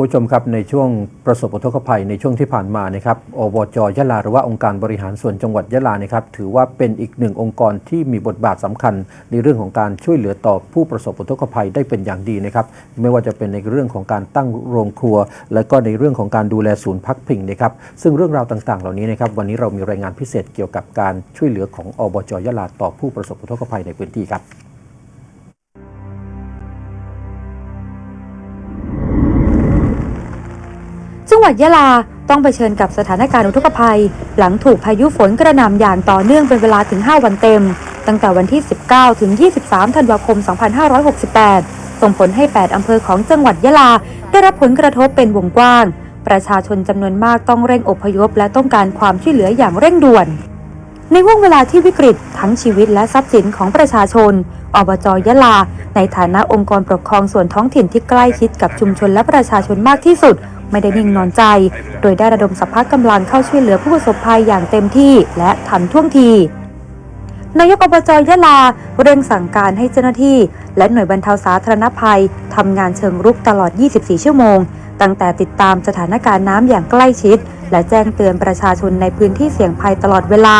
คุณผู้ชมครับในช่วงประสบอุทกภัยในช่วงที่ผ่านมานะครับอบจยะลาหรือว่าองค์การบริหารส่วนจังหวัดยะลานะครับถือว่าเป็นอีกหนึ่งองค์กรที่มีบทบาทสำคัญ ในเรื่องของการช่วยเหลือต่อผู้ประสบอุทกภัยได้เป็นอย่างดีนะครับไม่ว่าจะเป็นในเรื่องของการตั้งโรงครัว และก็ในเรื่องของการดูแลศูนย์พักพิงนะครับซึ่งเรื่องราวต่างๆ เหล่านี้นะครับวันนี้เรามีรายงานพิเศษเกี่ยวกับการช่วยเหลือของอบจยะลาต่อผู้ประสบอุทกภัยในพื้นที่ครับ จังหวัดยะลาต้องเผชิญกับสถานการณ์อุทกภัย หลังถูกพายุฝนกระหน่ำอย่างต่อเนื่องเป็นเวลาถึง 5 วันเต็ม ตั้งแต่วันที่ 19 ถึง 23 ธันวาคม 2568 ส่งผลให้ 8 อำเภอของจังหวัดยะลา ได้รับผลกระทบเป็นวงกว้าง ประชาชนจำนวนมากต้องเร่งอพยพและต้องการความช่วยเหลืออย่างเร่งด่วน ในห่วงเวลาที่วิกฤตทั้งชีวิตและทรัพย์สินของประชาชน อบจยะลา ในฐานะองค์กรปกครองส่วนท้องถิ่นที่ใกล้ชิดกับชุมชนและประชาชนมากที่สุด ไม่ได้นิ่งนอนใจ โดยได้ระดมสภาพกำลังเข้าช่วยเหลือผู้ประสบภัยอย่างเต็มที่และทันท่วงทีนายกอบจยะลาเร่งสั่งการให้เจ้าหน้าที่ และหน่วยบรรเทาสาธารณภัยทำงานเชิงรุกตลอด 24 ชั่วโมง ตั้งแต่ติดตามสถานการณ์น้ำอย่างใกล้ชิด และแจ้งเตือนประชาชนในพื้นที่เสี่ยงภัยตลอดเวลา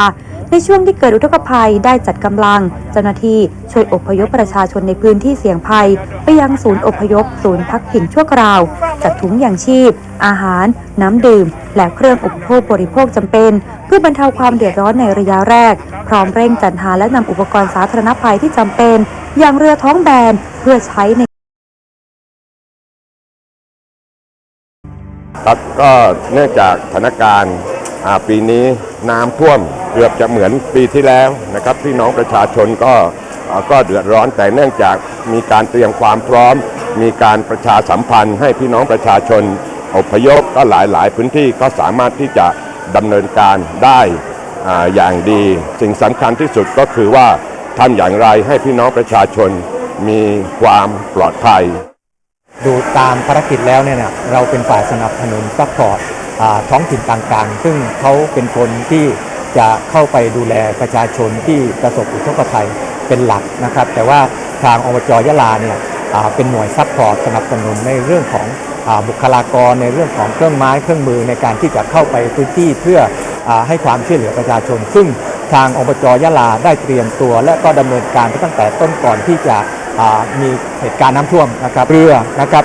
ในช่วงที่เกิดอุทกภัยได้จัดกำลัง เจ้าหน้าที่ช่วยอพยพประชาชนในพื้นที่เสี่ยงภัย ไปยังศูนย์อพยพ ศูนย์พักพิงชั่วคราว จัดถุงยางชีพ อาหาร น้ำดื่ม และเครื่องอุปโภคบริโภคจำเป็น เพื่อบรรเทาความเดือดร้อนในระยะแรก พร้อมเร่งจัดหาและนำอุปกรณ์สาธารณภัยที่จำเป็น อย่างเรือท้องแบนเพื่อใช้ใน ครับก็เนื่องจากสถานการณ์ปีนี้น้ำท่วมเกือบจะเหมือนปีที่แล้วนะครับพี่น้องประชาชนก็ก็เดือดร้อนแต่เนื่องจากมีการเตรียมความพร้อม มีการประชาสัมพันธ์ ให้พี่น้องประชาชนอพยพก็หลายหลายๆพื้นที่ก็สามารถที่จะดำเนินการได้อย่างดี สิ่งสำคัญที่สุดก็คือว่าทำอย่างไรให้พี่น้องประชาชนมีความปลอดภัย ดูตามภารกิจแล้วเนี่ยนะเราเป็นฝ่ายสนับสนุนซัพพอร์ตท้องถิ่นต่างๆ ซึ่งเขาเป็นคนที่จะเข้าไปดูแลประชาชนที่ประสบอุทกภัยเป็นหลักนะครับ แต่ว่าทางอบจยะลาเนี่ยเป็นหน่วยซัพพอร์ตสนับสนุนในเรื่องของอบุคลากรในเรื่องของเครื่องไม้เครื่องมือในการที่จะเข้าไปพื้นที่เพื่ออให้ความช่วยเหลือประชาชน ซึ่งทางอบจยะลาได้เตรียมตัว และก็ดำเนินการตั้งแต่ต้นก่อนที่จะ มีเหตุการณ์น้ำท่วมนะครับเรือนะครับ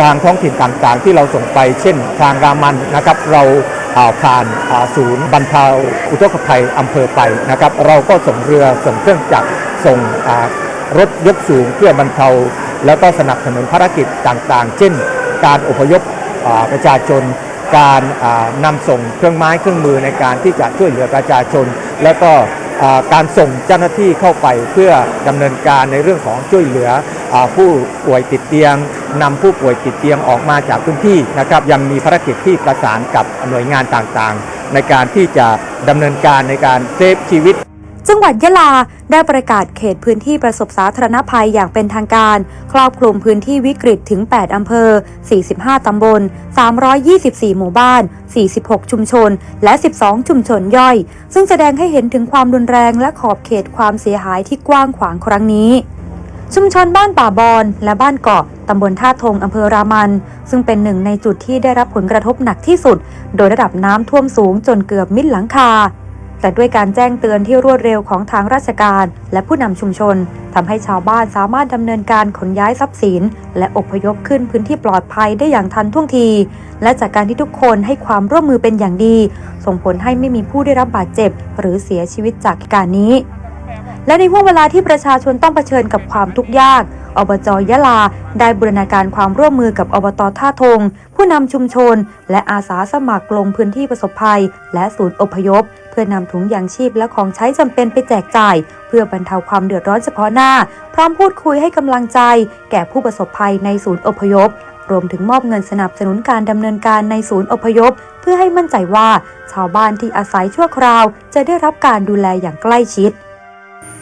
ทางท้องถิ่นต่างๆ ที่เราส่งไป เช่น ทางรามันนะครับ เราอ่าผ่านาศูนย์บรรเทาอุทกภัยอำเภอไปนะครับ เราก็ส่งเรือส่งเครื่องจักรส่งรถยกสูงเพื่อบรรเทา แล้วก็สนับสนุนภารกิจต่างๆ เช่น การอพยพประชาชน การอ่านำส่งเครื่องไม้เครื่องมือในการที่จะช่วยเหลือประชาชน แล้วก็ การส่งเจ้าหน้าที่เข้าไปเพื่อดำเนินการในเรื่องของช่วยเหลืออผู้ป่วยติดเตียงนำผู้ป่วยติดเตียงออกมาจากพื้นที่นะครับยังมีภารกิจที่ประสานกับหน่วยงานต่างๆ ในการที่จะดำเนินการในการเซฟชีวิต จังหวัดยะลาได้ประกาศเขตพื้นที่ประสบสาธารณภัยอย่างเป็นทางการ ครอบคลุมพื้นที่วิกฤตถึง 8 อำเภอ 45 ตำบล 324 หมู่บ้าน 46 ชุมชน และ 12 ชุมชนย่อย ซึ่งแสดงให้เห็นถึงความรุนแรงและขอบเขตความเสียหายที่กว้างขวางครั้งนี้ ชุมชนบ้านป่าบอนและบ้านเกาะตำบลท่าทงอำเภอรามัน ซึ่งเป็นหนึ่งในจุดที่ได้รับผลกระทบหนักที่สุด โดยระดับน้ำท่วมสูงจนเกือบมิดหลังคา แต่ด้วยการแจ้งเตือนที่รวดเร็วของทางราชการ และผู้นำชุมชนทำให้ชาวบ้านสามารถดำเนินการขนย้ายทรัพย์สิน และอพยพขึ้นพื้นที่ปลอดภัยได้อย่างทันท่วงที และจากการที่ทุกคนให้ความร่วมมือเป็นอย่างดี ส่งผลให้ไม่มีผู้ได้รับบาดเจ็บ หรือเสียชีวิตจากเหตุการณ์นี้ และในห่วงเวลาที่ประชาชนต้องเผชิญกับความทุกข์ยาก อบจยะลา ได้บูรณาการความร่วมมือกับอบตท่าทง ผู้นำชุมชน และอาสาสมัครลงพื้นที่ประสบภัย และศูนย์อพยพ เพื่อนำถุงยางชีพและของใช้จำเป็นไปแจกจ่าย เพื่อบรรเทาความเดือดร้อนเฉพาะหน้า พร้อมพูดคุยให้กำลังใจ แก่ผู้ประสบภัยในศูนย์อพยพรวมถึงมอบเงินสนับสนุนการดำเนินการในศูนย์อพยพ เพื่อให้มั่นใจว่า ชาวบ้านที่อาศัยชั่วคราว จะได้รับการดูแลอย่างใกล้ชิด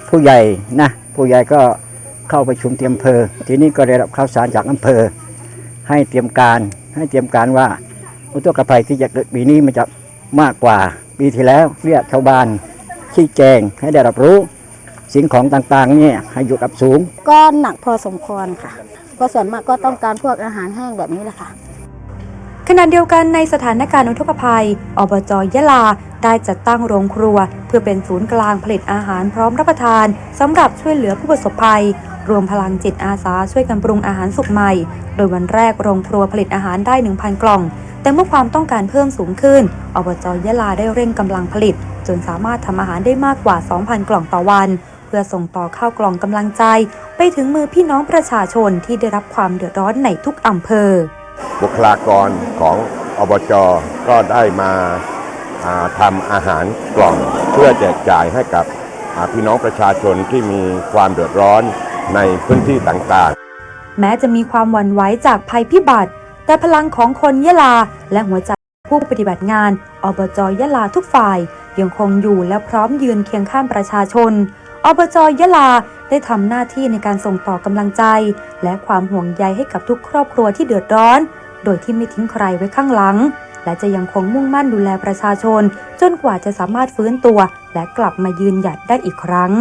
ผู้ใหญ่นะ ผู้ใหญ่ก็ เข้าประชุมที่อำเภอทีนี้ก็ได้รับข่าวสารจากอำเภอ ให้เตรียมการให้เตรียมการว่าอุทกภัยที่จะเกิดปีนี้มันจะมากกว่าปีที่แล้วเรียกชาวบ้านชี้แจงให้ได้รับรู้ สิ่งของต่างๆเนี่ยให้อยู่กับสูง ก็หนักพอสมควรค่ะ ก็ส่วนมากก็ต้องการพวกอาหารแห้งแบบนี้แหละค่ะขณะเดียวกันในสถานการณ์อุทกภัย อบจยะลาได้จัดตั้งโรงครัว เพื่อเป็นศูนย์กลางผลิตอาหารพร้อมรับประทานสำหรับช่วยเหลือผู้ประสบภัย รวมพลังจิตอาสาช่วยกันปรุงอาหารสุกใหม่ โดยวันแรกโรงครัวผลิตอาหารได้ 1,000 กล่อง แต่เมื่อความต้องการเพิ่มสูงขึ้น อบจยะลาได้เร่งกำลังผลิต จนสามารถทำอาหารได้มากกว่า 2,000 กล่องต่อวัน เพื่อส่งต่อข้าวกล่องกำลังใจ ไปถึงมือพี่น้องประชาชนที่ได้รับความเดือดร้อนในทุกอำเภอ บุคลากรของอบจก็ได้มาทำอาหารกล่องเพื่อแจกจ่ายให้กับพี่น้องประชาชนที่มีความเดือดร้อน ในพื้นที่ต่างๆ แม้จะมีความหวั่นไหวจากภัยพิบัติ แต่พลังของคนยะลา และหัวใจผู้ปฏิบัติงานอบจยะลาทุกฝ่าย ยังคงอยู่และพร้อมยืนเคียงข้างประชาชนอบจยะลาได้ทำหน้าที่ในการส่งต่อกำลังใจ และความห่วงใยให้กับทุกครอบครัวที่เดือดร้อน โดยที่ไม่ทิ้งใครไว้ข้างหลัง และจะยังคงมุ่งมั่นดูแลประชาชน จนกว่าจะสามารถฟื้นตัว และกลับมายืนหยัดได้อีกครั้ง